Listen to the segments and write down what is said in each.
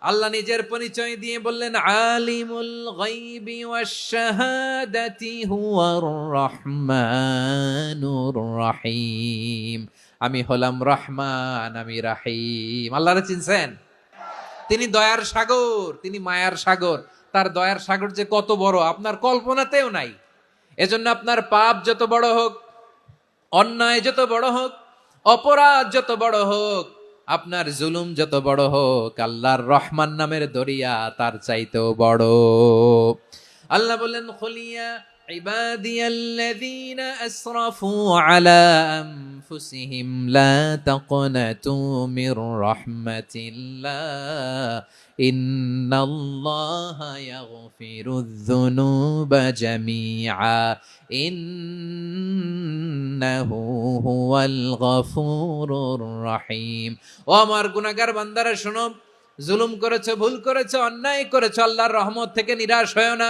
আল্লাহ নিজের পরিচয় দিয়ে বললেন, আলিমুল গাইবি রহিম। আমি হলাম রহমান, আমি রাহিম। আল্লাহরে চিনছেন? তিনি দয়ার সাগর, তিনি মায়ার সাগর। তার দয়ার সাগর যে কত বড়, আপনার কল্পনাতেও নাই। এজন্য আপনার পাপ যত বড় হোক অন্যায় যত বড় হোক, অপরাধ যত বড় হোক, আপনার জুলুম যত বড় হোক, আল্লাহর রহমান নামের দরিয়া তার চাইতেও বড়। আল্লাহ বললেন, খলিয়া عبادي الذين أسرفوا على أنفسهم لا تقنطوا من رحمة الله إن الله يغفر الذنوب جميعا إنه هو الغفور الرحيم ও আমার গুনাহগার বান্দারা শোনো জুলুম করেছো ভুল করেছো অন্যায় করেছো আল্লাহর রহমত থেকে নিরাশ হয় না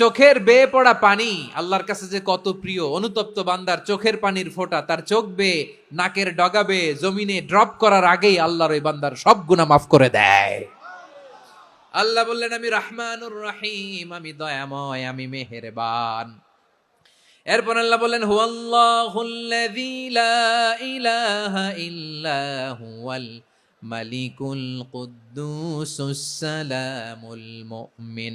চোখের বেয়ে পড়া পানি, আল্লাহর কাছে যে কত প্রিয়, অনুতপ্ত বান্দার চোখের পানির ফোঁটা, তার চোখ বেয়ে, নাকের ডগাবে জমিনে ড্রপ করার আগেই আল্লাহর ওই বান্দার সব গুণা মাফ করে দেয়। আল্লাহ বললেন, আমি রহমানুর রহিম, আমি দয়াময়, আমি মেহেরবান। এরপর আল্লাহ বললেন ইল্লা হুয়াল মালিকুল কুদ্দুসুস সালামুল মুমিন।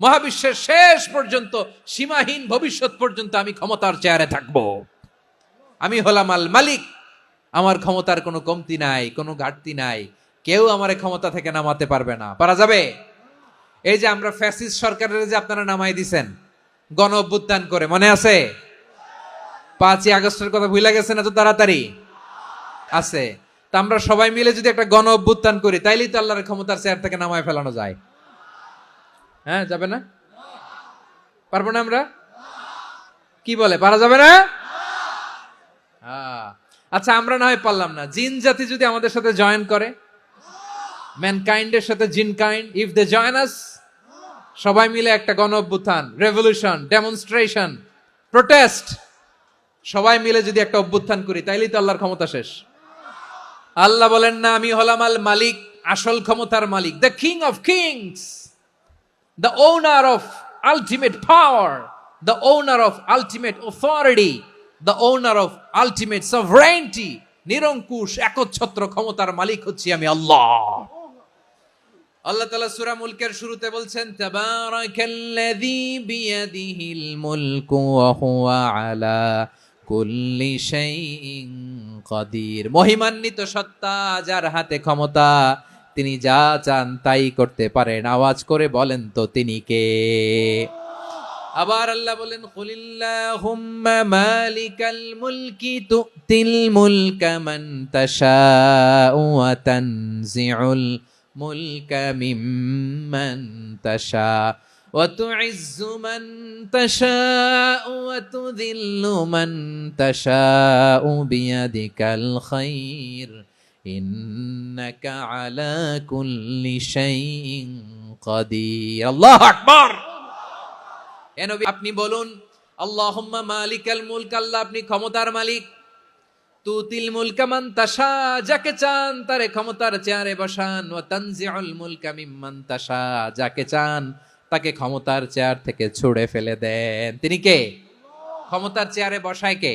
মহাবিশ্বের শেষ পর্যন্ত, সীমাহীন ভবিষ্যৎ পর্যন্ত আমি ক্ষমতার চেয়ারে থাকব। আমি হলাম আল মালিক। আমার ক্ষমতার কোনো কমতি নাই, কোনো ঘাটতি নাই। কেউ আমার ক্ষমতা থেকে নামাতে পারবে না। পারা যাবে? এই যে আমরা ফ্যাসিস্ট সরকারের যে আপনারা নামাই দিছেন, গণ অভ্যুত্থান করে, মনে আছে? পাঁচই আগস্টের কথা ভুলে গেছে না তো তাড়াতাড়ি? আছে। তা আমরা সবাই মিলে যদি একটা গণ অভ্যুত্থান করি, তাইলেই তো আল্লাহর ক্ষমতার চেয়ার থেকে নামায় ফেলানো যায়। হ্যাঁ যাবে না? পারব না আমরা? কি বলে পারা যাবে না? আহ, আচ্ছা আমরা না হয় পারলাম না। জিন জাতি যদি আমাদের সাথে জয়েন করে ম্যানকাইন্ডের সাথে jinn kind if they join us সবাই মিলে একটা গণ অভ্যুত্থান রেভলিউশন ডেমনস্ট্রেশন প্রোটেস্ট সবাই মিলে যদি একটা অভ্যুত্থান করি তাইলেই তো আল্লাহর ক্ষমতা শেষ। আল্লাহ বলেন না আমি হলাম আল মালিক আসল ক্ষমতার মালিক the king of kings the owner of ultimate power, the owner of ultimate authority, the owner of ultimate sovereignty নিরঙ্কুশ একচ্ছত্র ক্ষমতার মালিক হচ্ছি আমি আল্লাহ। আল্লাহ তাআলা সূরা মুলকের শুরুতে বলছেন তাবারাকাল্লাযী বিয়াদিহিল মুলকু ওয়া হুয়া আলা কুল্লি শাইইন কাদির। মহিমান্বিত সত্তা যার হাতে ক্ষমতা তিনি যা চান তাই করতে পারেন আওয়াজ করে বলেন তো তিনি কে আবার আল্লাহ বলেন কুলিল্লাহুম্মা মালিকাল মুলকি তুতিল মুলকা মান তাশাউ ওয়া তানজিউল মুলকা মিম্মান তাশা وتعز من تشاء وتذل من تشاء بيدك الخير ইন্নাকা আলা কুল্লি শাইইন কাদির। আল্লাহু আকবার। হে নবী, আপনি বলুন, আল্লাহুম্মা মালিকাল আপনি ক্ষমতার মালিক। তুতিল মুলকামান তাসা যাকে চান তারে ক্ষমতার চেয়ারে বসান। ও তানজিউল মুলকা মিম্মান যাকে চান তাকে ক্ষমতার চেয়ার থেকে ছুড়ে ফেলে দেন। তিনি কে? ক্ষমতার চেয়ারে বসায় কে?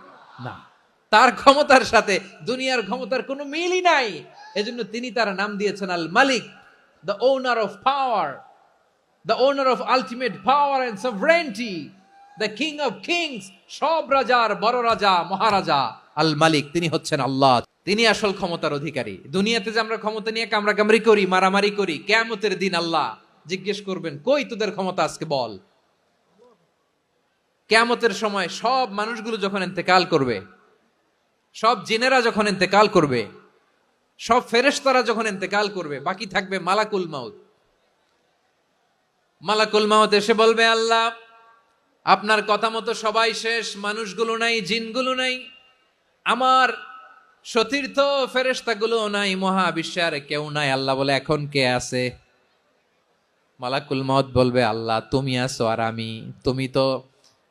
না। তার ক্ষমতার সাথে দুনিয়ার ক্ষমতার কোনো মিলই নাই। এজন্য তিনি তার নাম দিয়েছেন আল মালিক the owner of power the owner of ultimate power and sovereignty the king of kings সব রাজার বড় রাজা, মহারাজা আল মালিক। তিনি হচ্ছেন আল্লাহ। তিনি আসল ক্ষমতার অধিকারী। দুনিয়াতে যে আমরা ক্ষমতা নিয়ে কামড়া কামড়ি করি, মারামারি করি কেমতের দিন আল্লাহ জিজ্ঞেস করবেন, কই তোদের ক্ষমতা আজকে বল? কেয়ামতের সময় সব মানুষগুলো যখন ইন্তেকাল করবে, সব জিনেরা যখন ইন্তেকাল করবে, সব ফেরেশতারা যখন ইন্তেকাল করবে, বাকি থাকবে মালাকুল মাউত। মালাকুল মাউত এসে বলবে, আল্লাহ, আপনার কথা মতো সবাই শেষ, মানুষগুলো নাই, জিনগুলো নাই, আমার সতীর্থ ফেরেশতাগুলো নাই, মহাবিশ্বের কেউ নাই। আল্লাহ বলে, এখন কে আছে? মালাকুল মত বলবে, আল্লাহ, তুমি আছো আর আমি, তুমি তো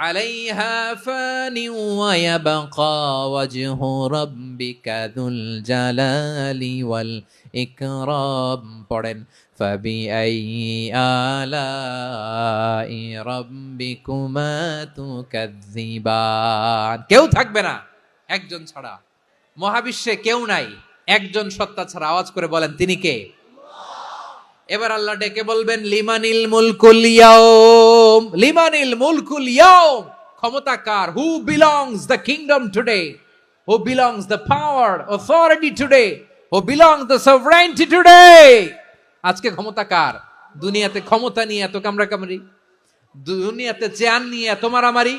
আলাইহা ফানি ওয়া ইয়াবকা ওয়াজহু রাব্বিকা যুল জালালি ওয়াল ইকরাম পড়েন فبأي آلاء ربكما تكذبان কেউ থাকবে না একজন ছাড়া মহাবিশ্বে কেউ নাই একজন সত্তা ছাড়া আওয়াজ করে বলেন তিনি কে এবার আল্লাহ ডেকে বলবেন, লিমানিল মুলকুল ইয়াউম। লিমানিল মুলকুল ইয়াউম। ক্ষমতা কার? Who belongs the kingdom today who belongs the power authority today who belongs the sovereignty today আজকে ক্ষমতা কার? দুনিয়াতে ক্ষমতা নিয়ে এত কামরা কামড়ি দুনিয়াতে চেয়ার নিয়ে এত মারামারি?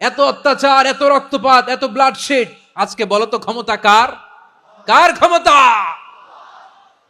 এত অত্যাচার, এত রক্তপাত, এত ব্লাড শেড আজকে বলো তো ক্ষমতা কার? কার ক্ষমতা?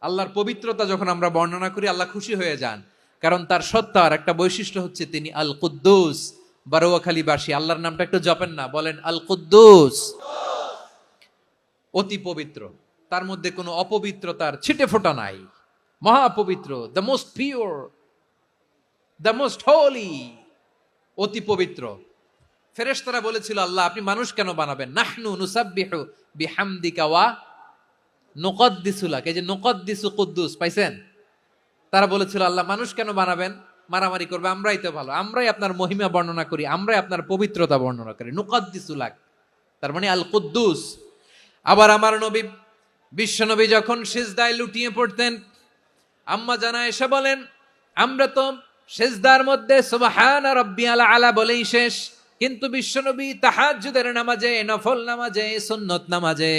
আল্লাহর পবিত্রতা যখন আমরা বর্ণনা করি, আল্লাহ খুশি হয়ে যান। কারণ তার সত্তার একটা বৈশিষ্ট্য হচ্ছে তিনি আল কুদ্দুস বারোয়াখালীবাসী, আল্লাহর নামটা একটু জপেন না, বলেন আল কুদ্দুস অতি পবিত্র। তার মধ্যে কোনো অপবিত্রতার ছিটে ফোটা নাই। মহাপবিত্র the most pure the most holy অতি পবিত্র। ফেরেশতারা বলেছিল, আল্লাহ আপনি মানুষ কেন বানাবেন? নাহনু নুসাব্বিহু বিহামদিকা ওয়া নুকদ্দিসুলাক, এই যে নুকদ্দিসু কুদ্দুস, পাইছেন? তারা বলেছিল, আল্লাহ মানুষ কেন বানাবেন? মারামারি করবে, আমরাই তো ভালো। আমরাই আপনার মহিমা বর্ণনা করি, আমরাই আপনার পবিত্রতা বর্ণনা করি। নুকদ্দিসুলাক, তার মানে আল কুদ্দুস। আবার আমার নবী বিশ্বনবী যখন সিজদায় লুটিয়ে পড়তেন, আম্মা জানা এসে বলেন, আমরা তো সেজদার মধ্যে সুবহান রাব্বিয়াল আলা আলা বলেই শেষ। কিন্তু বিশ্বনবী তাহাজ্জুদের নামাজে, নফল নামাজে, সুন্নত নামাজে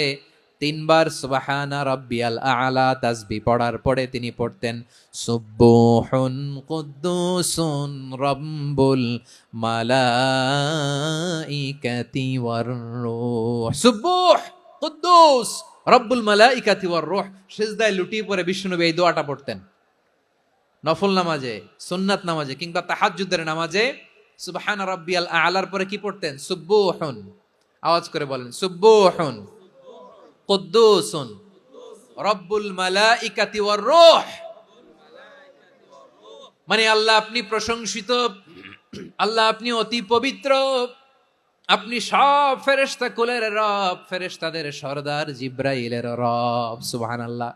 তিনবার সুবহান রাব্বিয়াল আলা তাসবি পড়ার পরে তিনি পড়তেন সুব্বুহুন কুদ্দুসুন রাব্বুল মালাইকাতি ওয়ার রূহ। সুব্বুহ কুদ্দুস, রব্বুল মালাইকাতি ওয়ার রূহ। সিজদায় লুটিয়ে পড়ে বিশ্বনবী এই দোয়াটা পড়তেন। নফল নামাজে, সুন্নাত নামাজে কিংবা তাহাজ্জুদের নামাজে সুবহান রাব্বিয়াল আলার পরে কি পড়তেন? সুব্বুহুন আওয়াজ করে বলেন সুব্বুহুন রব্বুল মালাইকাতি ওয়ার রূহ মানে আল্লাহ আপনি প্রশংসিত, আল্লাহ আপনি অতি পবিত্র, আপনি সব ফেরেশতা কুলের রব, ফেরেশতাদের সর্দার জিব্রাইলের রব, সুবহানাল্লাহ।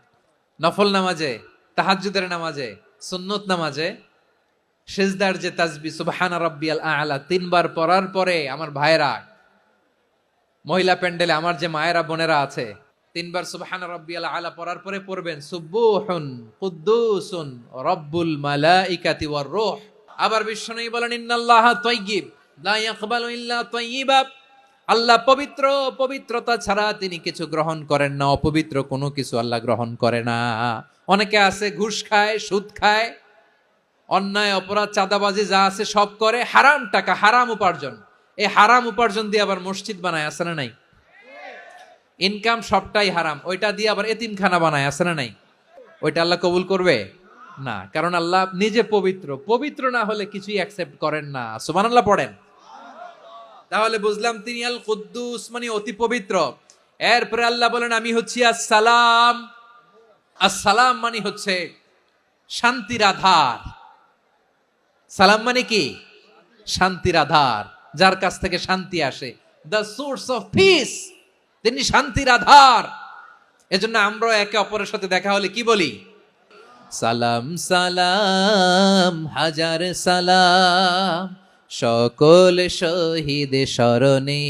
নফল নামাজে, তাহাজ্জুদের নামাজে, সুন্নত নামাজে, সেজদার যে তাজবি, সুবহানা রাব্বিয়াল আলা, তিনবার পড়ার পরে আমার ভাইরা মহিলা প্যান্ডেলে আমার যে মায়েরা বোনেরা আছে তিনবার সুবহানা রাব্বিয়াল আলা পড়ার পরে পড়বেন সুব্বুহুন কুদ্দুসুন রব্বুল মালাইকাতি ওয়ার রূহ। আবার বিশ্বনবী বলেন, ইন্নাল্লাহা তাইয়্যিব লা ইয়াকবালু ইল্লা তাইয়্যিবা আল্লাহ পবিত্র, পবিত্রতা ছাড়া তিনি কিছু গ্রহণ করেন না, অপবিত্র কোনো কিছু আল্লাহ গ্রহণ করে না। অনেকে আছে, ঘুষ খায়, সুদ খায়, অন্যায়, অপরাধ, চাঁদাবাজি যা আছে সব করে, হারাম টাকা, হারাম উপার্জন। এই হারাম উপার্জন দিয়ে আবার মসজিদ বানায়, আছে না নাই? ইনকাম সবটাই হারাম। ওইটা দিয়ে আবার এতিমখানা বানায়, আছে না নাই? ওইটা আল্লাহ কবুল করবে? না, কারণ আল্লাহ নিজে পবিত্র। পবিত্র না হলে কিছুই অ্যাকসেপ্ট করেন না। সুমান আল্লাহ পড়েন। তাহলে বুঝলাম তিনি আল কুদ্দুস মানে অতি পবিত্র। এরপরে আল্লাহ বলেন, আমি হচ্ছি আসসালাম। আসসালাম মানে হচ্ছে শান্তির আধার। সালাম মানে কি? শান্তির আধার, যার কাছ থেকে শান্তি আসে। দ্য সোর্স অফ পিস তিনি শান্তির আধার। এজন্য আমরা একে অপরের সাথে দেখা হলে কি বলি? সালাম সালাম, হাজার সালাম। সকল শহীদ স্মরণে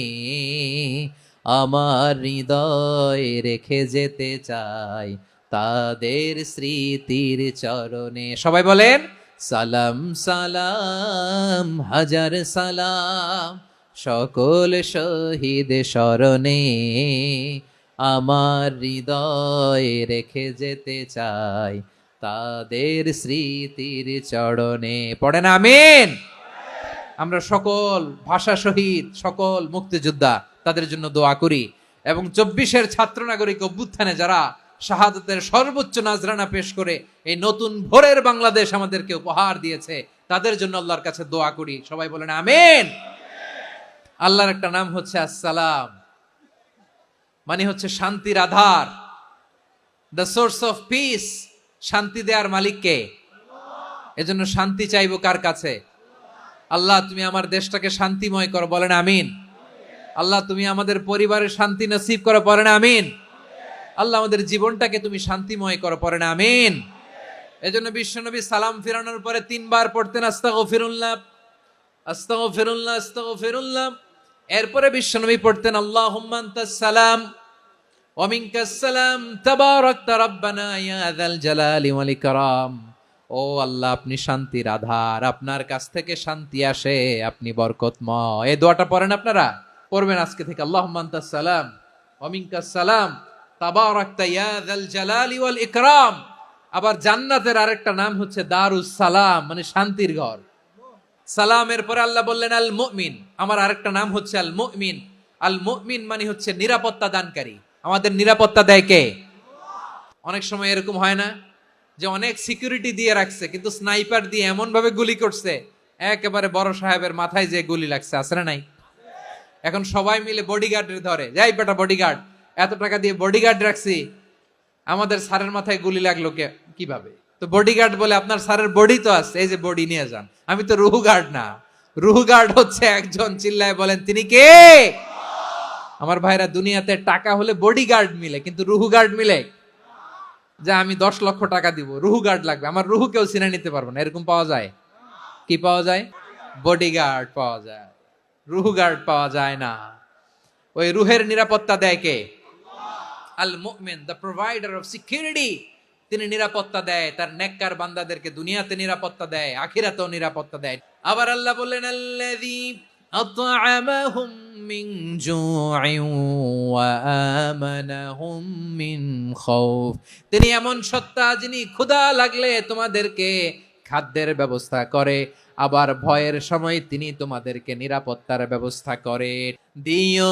আমার হৃদয় রেখে যেতে চাই তাদের স্মৃতির চরণে। সবাই বলেন, সালাম সালাম, হাজার সালাম। সকল শহীদ স্মরণে আমার হৃদয় রেখে যেতে চাই তাদের স্মৃতির চরণে। পড়েন, আমিন। আমরা সকল ভাষা শহীদ, সকল মুক্তিযোদ্ধা তাদের জন্য দোয়া করি এবং চব্বিশের ছাত্র নাগরিক অভ্যুত্থানে যারা শাহাদতের সর্বোচ্চ নাজরানা পেশ করে এই নতুন ভোরের বাংলাদেশ আমাদেরকে উপহার দিয়েছে, তাদের জন্য আল্লাহর কাছে দোয়া করি। সবাই বলেন, আমিন। আল্লাহর একটা নাম হচ্ছে আসসালাম। মানে হচ্ছে শান্তির আধার। দ্য সোর্স অফ পিস শান্তি দেওয়ার মালিককে এজন্য শান্তি চাইব কার কাছে? আল্লাহ, তুমি আমার দেশটাকে শান্তিময় করো, বলেন আমিন। আল্লাহ, তুমি আমাদের পরিবারের শান্তি নসিব করো পড়েন আমিন। আল্লাহ, আমাদের জীবনটাকে তুমি শান্তিময় করো পড়েন আমিন। এজন্য বিশ্বনবী সালাম ফিরানোর পরে তিনবার পড়তেন আস্তাগো ফিরুল্লাহ আস্তাগো ফিরুল্লাহ আস্তাগো ফিরুল্লাহ এরপরে বিশ্বনবী পড়তেন আল্লাহ সালাম ওমিনকাস সালাম, তাবারাকতা রাব্বানা ইয়া যাল জালালি ওয়াল ইকরাম। ও আল্লাহ, আপনি শান্তির আধার, আপনার কাছ থেকে শান্তি আসে, আপনি বরকতময়। এই দোয়াটা পড়েন আপনারা? পড়বেন আজকে থেকে আল্লাহ সালাম অমিনকাস সালাম আবার জান্নাতের আরেকটা নাম হচ্ছে দারুস সালাম মানে শান্তির ঘর। সালামের পরে আল্লাহ বললেন, আল মুমিন। আমার আরেকটা নাম হচ্ছে আল মুমিন। আল মুমিন মানে হচ্ছে নিরাপত্তা দানকারী। আমাদের নিরাপত্তা দেয় কে? অনেক সময় এরকম হয় না যে অনেক সিকিউরিটি দিয়ে রাখছে, কিন্তু স্নাইপার দিয়ে এমন ভাবে গুলি করছে, একেবারে বড় সাহেবের মাথায় যে গুলি লাগছে না নাই? এখন সবাই মিলে বডিগার্ডের ধরে, যাই বেটা বডিগার্ড এত টাকা দিয়ে বডিগার্ড রাখছি। আমাদের স্যারের মাথায় গুলি লাগল কে? কীভাবে? তো বডিগার্ড বলে আপনার স্যারের বডি তো আছে, এই যে বডি নিয়ে যান। আমি তো রুহু গার্ড না। রুহু গার্ড হচ্ছে একজন চিল্লায় বলেন, তিনি কে? আমার ভাইরা দুনিয়াতে টাকা হলে বডিগার্ড মিলে, কিন্তু রুহু গার্ড মিলে? যে আমি দশ লক্ষ টাকা দিব রুহু গার্ড লাগবে। আমার রুহু কেউ চিনে নিতে পারব না। এরকম পাওয়া যায়? কি পাওয়া যায়? বডিগার্ড পাওয়া যায়। রুহু গার্ড পাওয়া যায় না। ওই রুহের নিরাপত্তা দেয় কে? আল মুমিন দ্য প্রোভাইডার অফ সিকিউরিটি তিনি নিরাপত্তা দেয়, তার নেককার বান্দাদেরকে দুনিয়াতে নিরাপত্তা দেয়, আখিরাতেও নিরাপত্তা দেয়। আবার আল্লাহ বললেন তিনি এমন সত্তা যিনি ক্ষুধা লাগলে তোমাদেরকে খাদ্যের ব্যবস্থা করে, আবার ভয়ের সময় তিনি তোমাদেরকে নিরাপত্তার ব্যবস্থা করে। দিও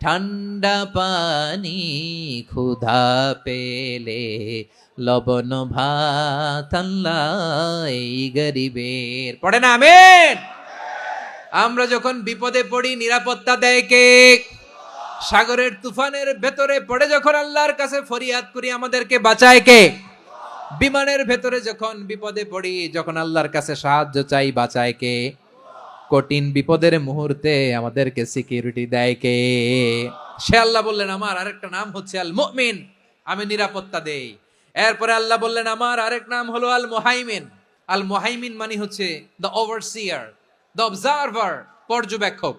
ঠান্ডা পানি ক্ষুধা পেলে লবণ ভাত এই গরিবের। পড়ে না, আমেন? আমরা যখন বিপদে পড়ি, নিরাপত্তা দেয় কে? সাগরের তুফানের ভেতরে পড়ে যখন আল্লাহর কাছে ফরিয়াদ করি, আমাদেরকে বাঁচায় কে? বিমানের ভেতরে যখন বিপদে পড়ি, যখন আল্লাহর কাছে সাহায্য চাই, বাঁচায় কে? কঠিন বিপদের মুহূর্তে আমাদেরকে সিকিউরিটি দেয় কে? সে আল্লাহ বললেন, আমার আরেকটা নাম হচ্ছে আল মুমিন আমি নিরাপত্তা দেই। এরপরে আল্লাহ বললেন, আমার আরেক নাম হলো আল মোহাইমিন আল মোহাইমিন মানে হচ্ছে দ্য ওভারসিয়ার দ্য অবজারভার পর্যবেক্ষক,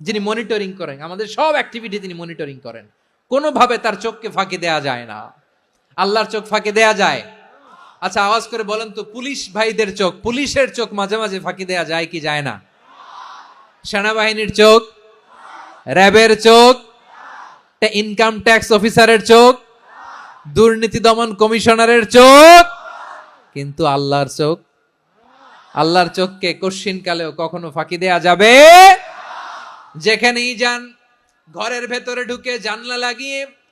যিনি মনিটরিং করেন। আমাদের সব অ্যাক্টিভিটি তিনি মনিটরিং করেন। কোনোভাবে তার চোখকে ফাঁকি দেয়া যায় না। আল্লাহর চোখ ফাঁকি দেয়া যায়। আচ্ছা আওয়াজ করে বলেন তো, পুলিশ ভাইদের চোখ, পুলিশের চোখ মাঝে মাঝে ফাঁকি দেয়া যায় কি যায় না? সেনাবাহিনীর চোখ, র্যাবের চোখ ইনকাম ট্যাক্স অফিসারের চোখ, দুর্নীতি দমন কমিশনারের চোখ, কিন্তু আল্লাহর চোখ, আল্লাহর চোখকে কশ্চিন কালেও কখনো ফাঁকি দেয়া যাবে? যেখানেই যান, ঘরের ভেতরে ঢুকে জানলা লাগিয়ে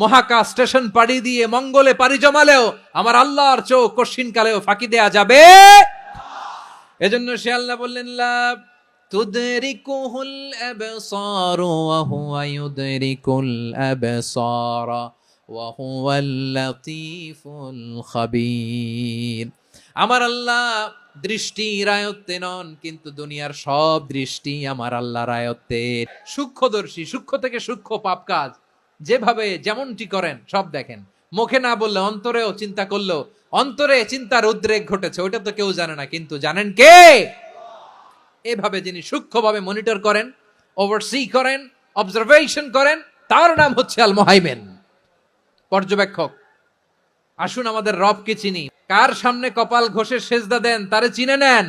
মহাকাশ স্টেশন পাড়ি দিয়ে মঙ্গলে পাড়ি জমালেও আমার আল্লাহর চোখ কশিন কালেও ফাঁকি দেয়া যাবে। এজন্য সে আল্লাহ বললেন, লা তুদরিকুহুল আবসার ওয়া ইউদরিকুল আবসার ওয়া হুয়াল লাতীফুল খাবীর। আমার আল্লাহ দৃষ্টি রায়ত্তে নন, কিন্তু দুনিয়ার সব দৃষ্টি আমার আল্লাহ রায়ত্তের সূক্ষ্মদর্শী, সূক্ষ্ম থেকে সূক্ষ্ম পাপ কাজ। যেভাবে যেমনটি করেন, সব দেখেন। মুখে না বললে, অন্তরেও চিন্তা করল অন্তরে চিন্তার উদ্রেক ঘটেছে, ওইটা তো কেউ জানে না, কিন্তু জানেন কে? এভাবে যিনি সূক্ষ্মভাবে মনিটর করেন, ওভারসি করেন, অবজারভেশন করেন, তার নাম হচ্ছে আল মোহাইমেন। পর্যবেক্ষক, আসুন আমাদের রবকে চিনি। কার সামনে কপাল ঘষে সেজদা দেন, তারে চিনে নেন।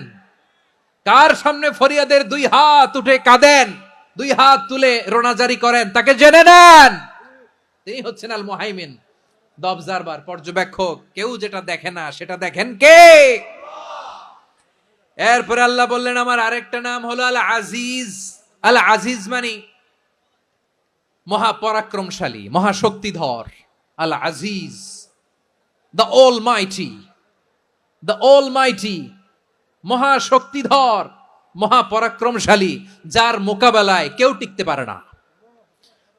কার সামনে ফরিয়াদের দুই হাত উঠে কাঁদেন, দুই হাত তুলে রোনাজারি করেন, তাকে জেনে নেন। তিনি হচ্ছেন আল মোহাইমিন দ্য অবজারভার পর্যবেক্ষক। কেউ যেটা দেখে না, সেটা দেখেন কে? এরপরে আল্লাহ বললেন, আমার আরেকটা নাম হলো আল আজিজ আল আজিজ মানে মহাপরাক্রমশালী, মহাশক্তিধর। আল Aziz the almighty the almighty মহাশক্তিধর, মহাপরাক্রমশালী, যার মোকাবেলায় কেউ টিকতে পারে না।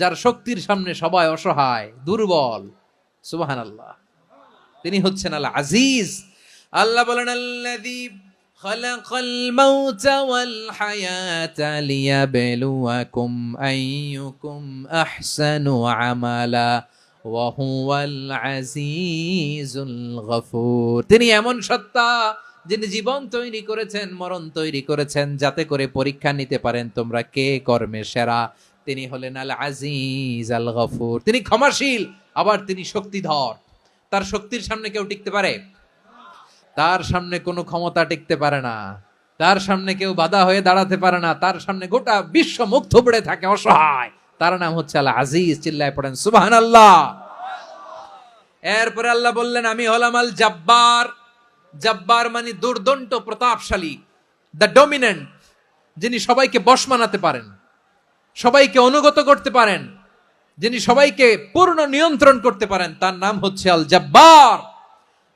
যার শক্তির সামনে সবাই অসহায় দুর্বল সুবাহান আল্লাহ তিনি হচ্ছেন আল আজিজ আল্লাহ বলেন আল্লাযী خلق الموت والحياة ليبلوكم أيكم أحسن عملا وهو العزيز الغفور তিনি এমন সত্তা যিনি জীবন তৈরি করেছেন মরণ তৈরি করেছেন যাতে করে পরীক্ষা নিতে পারেন তোমরা কে কর্মে সেরা তিনি হলেন আল আজিজ আল গফুর তিনি ক্ষমাশীল, আবার তিনি শক্তিধর। তার শক্তির সামনে কেউ টিকতে পারে? তার সামনে কোনো ক্ষমতা টিকতে পারে না। তার সামনে কেউ বাধা হয়ে দাঁড়াতে পারে না। তার সামনে গোটা বিশ্ব মুখ থুবড়ে থাকে, অসহায়। তার নাম হচ্ছে আল্লাহ আজিজ চিল্লায় পড়েন সুবাহান আল্লাহ এরপরে আল্লাহ বললেন, আমি হলাম আল জাব্বার জাব্বার মানে দুর্দন্ত, প্রতাপশালী দ্য ডমিনেন্ট যিনি সবাইকে বশ মানাতে পারেন। সবাইকে অনুগত করতে পারেন। যিনি সবাইকে পূর্ণ নিয়ন্ত্রণ করতে পারেন তার নাম হচ্ছে আল জাব্বার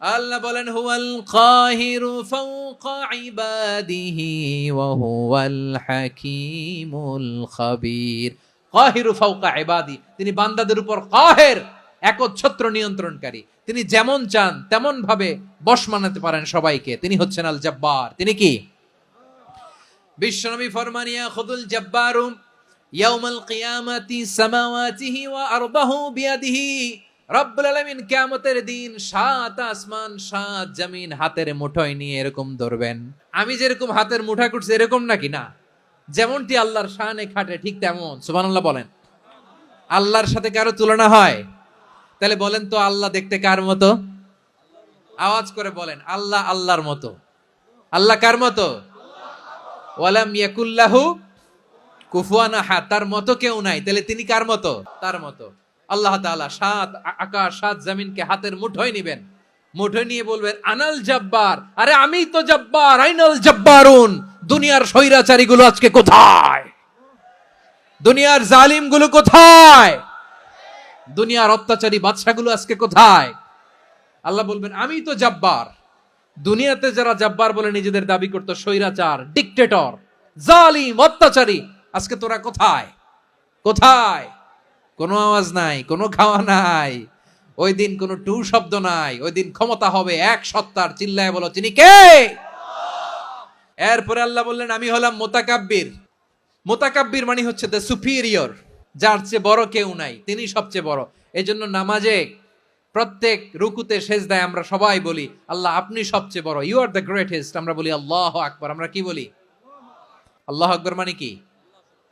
আল্লাহ বলেন হুয়াল কাহিরু ফাওকা ইবাদিহি ওয়া হুয়াল হাকীমুল খাবীর। কাহিরু ফাওকা ইবাদি তিনি বান্দাদের উপর কাহের একচ্ছত্র নিয়ন্ত্রণকারী। তিনি যেমন চান তেমন ভাবে বশ মানাতে পারেন সবাইকে। তিনি হচ্ছেন আল জাব্বার তিনি কি? বিশ্বনবী ফরমানিয়া খুদুল জাব্বারুম ইয়াউমাল কিয়ামাতি সামাওয়াতিহি ওয়া আরদাহু বিয়াদিহি। রব্বুল আলামিন কিয়ামতের দিন সাত আসমান, সাত জমিন হাতের মুঠোয় নিয়ে এরকম ধরবেন। আমি যেরকম হাতের মুঠা করছি এরকম নাকি? না। যেমনটি আল্লাহর শানে খাটে, ঠিক তেমন। সুবহানাল্লাহ বলেন। আল্লাহর সাথে কারও তুলনা হয়? তাহলে বলেন তো আল্লাহ দেখতে কার মতো? আওয়াজ করে বলেন, আল্লাহ আল্লাহর মতো। আল্লাহ কার মতো? ওয়ালাম ইয়াকুল্লাহু কুফুয়ানা হা তার মতো কেউ নাই। তাহলে তিনি কার মতো? তার মতো। আল্লাহ তাআলা সাত আকাশ সাত জামিনকে হাতের মুঠোয় নিবেন। মুঠোয় নিয়ে বলবেন, আনাল জব্বার। আরে, আমি তো জব্বার, আইনাল জব্বারুন। দুনিয়ার স্বৈরাচারী গুলো আজকে কোথায়? দুনিয়ার জালিমগুলো কোথায়? দুনিয়ার অত্যাচারী বাদশাগুলো আজকে কোথায়? আল্লাহ বলবেন, আমি তো জব্বার। দুনিয়াতে যারা জব্বার বলে নিজেদের দাবি করতো, স্বৈরাচার, ডিকটেটর, জালিম, অত্যাচারী আজকে তোরা কোথায়? কোথায়? কোনো আওয়াজ নাই, কোনো খাওয়া নাই। ওই দিন কোনো টু শব্দ নাই, ওই দিন ক্ষমতা হবে এক সত্তার, চিল্লায় বলো তিনি কে? এরপরে আল্লাহ বললেন, আমি হলাম মোতাকাব্বির। মোতাকাব্বির মানে হচ্ছে দ্য সুপিরিয়র যার চেয়ে বড় কেউ নাই, তিনি সবচেয়ে বড়। এই জন্য নামাজে প্রত্যেক রুকুতে সেজদায় আমরা সবাই বলি, আল্লাহ, আপনি সবচেয়ে বড়। ইউ আর দ্য গ্রেটেস্ট আমরা বলি, আল্লাহ আকবর। আমরা কি বলি? আল্লাহ আকবর মানে কি?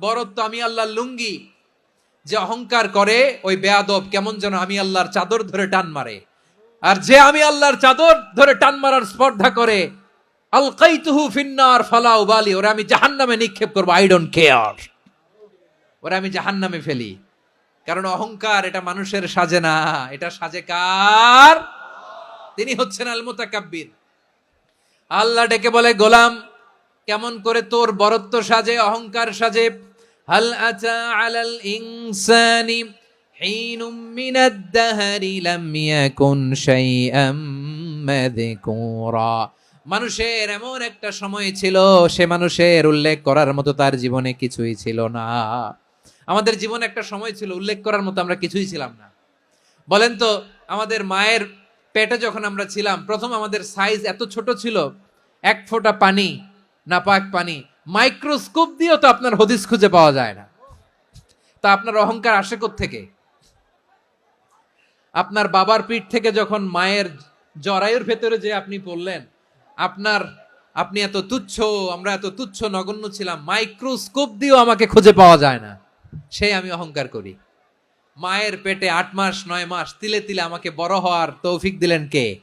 বরত্ব আমি আল্লাহর লুঙ্গি। যে অহংকার করে, ওই বেয়াদব কেমন যেন আমি আল্লাহর চাদর ধরে টান মারে। আর যে আমি আল্লাহর চাদর ধরে টান মারার স্পর্ধা করে আল কাইতুহু ফিন্নার ফালাউ বালি, ওরা আমি জাহান্নামে নিক্ষেপ করব আই ডোন্ট কেয়ার ওরা আমি জাহান্নামে ফেলি। কারণ অহংকার, এটা মানুষের সাজে না। এটা সাজে কার? তিনি হচ্ছেন আল মুতাকাব্বির আল্লাহ ডেকে বলে, গোলাম কেমন করে তোর বরত্ব সাজে, অহংকার সাজে? হাল আতা আলাল ইনসানি হিনুম মিনাদ দাহরি লাম ইয়াকুন শাইআম মাযকুরা। মানুষের এমন একটা সময় ছিল, সে মানুষের উল্লেখ করার মতো তার জীবনে কিছুই ছিল না। আমাদের জীবনে একটা সময় ছিল, উল্লেখ করার মতো আমরা কিছুই ছিলাম না। বলেন তো, আমাদের মায়ের পেটে যখন আমরা ছিলাম, প্রথম আমাদের সাইজ এত ছোট ছিল, এক ফোঁটা পানি নাপাক পানি। মাইক্রোস্কোপ দিয়েও তো আপনার হদিস খুঁজে পাওয়া যায় না। তা আপনার অহংকার আসে থেকে আপনার বাবার পিঠ থেকে যখন মায়ের জরায়ুর ভেতরে যে আপনি পড়লেন, আপনার, আপনি এত তুচ্ছ, আমরা এত তুচ্ছ নগণ্য ছিলাম, মাইক্রোস্কোপ দিয়েও আমাকে খুঁজে পাওয়া যায় না। সেই আমি অহংকার করি। মায়ের পেটে আট মাস, নয় মাস, তিলে তিলে আমাকে বড় হওয়ার তৌফিক দিলেন কে?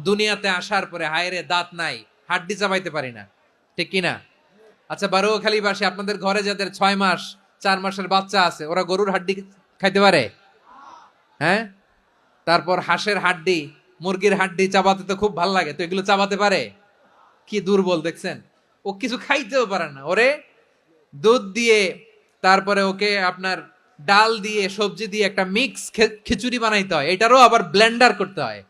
দুনিয়াতে আসার পরে হায়রে দাঁত নাই হাড্ডি চাবাইতে পারি না। ঠিক কিনা? আচ্ছা বারোখালি বাসে আপনাদের ঘরে যাদের ছয় মাস, চার মাসের বাচ্চা আছে, ওরা গরুর হাড্ডি খাইতে পারে? হ্যাঁ? তারপর হাঁসের হাড্ডি, মুরগির হাড্ডি চাবাতে তো খুব ভালো লাগে, তো এগুলো চাবাতে পারে? কি দুর্বল, দেখছেন? ও কিছু খাইতেও পারে না। ওরে, দুধ দিয়ে, তারপরে ওকে আপনার ডাল দিয়ে, সবজি দিয়ে একটা মিক্স খিচুড়ি বানাইতে হয়। এটারও আবার ব্লেন্ডার করতে হয়।